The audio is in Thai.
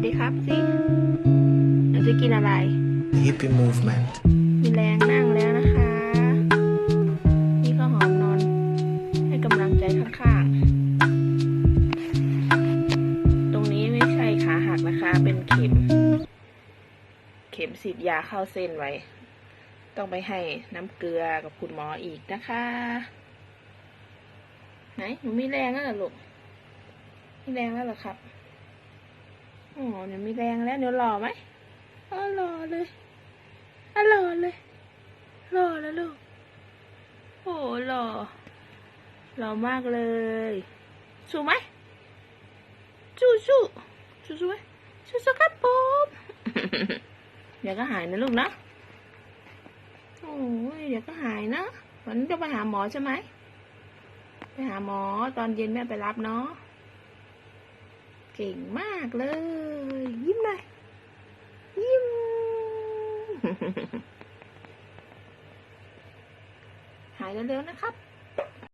วัสดีครับสิเราจะกินอะไร Hippie Movement มีแรงนั่งแล้วนะคะ นี่ก็หอมนอน ให้กำลังใจข้างๆ ตรงนี้ไม่ใช่ขาหักนะคะ เป็นเข็ม เข็มสีดยาเข้าเส้นไว้ ต้องไปให้น้ำเกลือกับคุณหมออีกนะคะ ไหน หนูมีแรงแล้วหรอลูก มีแรงแล้วหรอครับ อ๋อหนูมีแรงแล้วหนูหล่อไหมอ๋อหล่อเลยอ๋อหล่อเลยหล่อแล้วลูกโอ้หล่อหล่อมากเลยสู้ไหมสู้สู้สู้สู้ไหมสู้สู้ครับผมเดี๋ยวก็หายนะลูกนะโอ้ยเดี๋ยวก็หายนะวันนี้จะไปหาหมอใช่ไหมไปหาหมอตอนเย็นแม่ไปรับเนาะเก่งมากเลย ยิ้มหน่อยยิ้ม หายเร็วๆนะครับ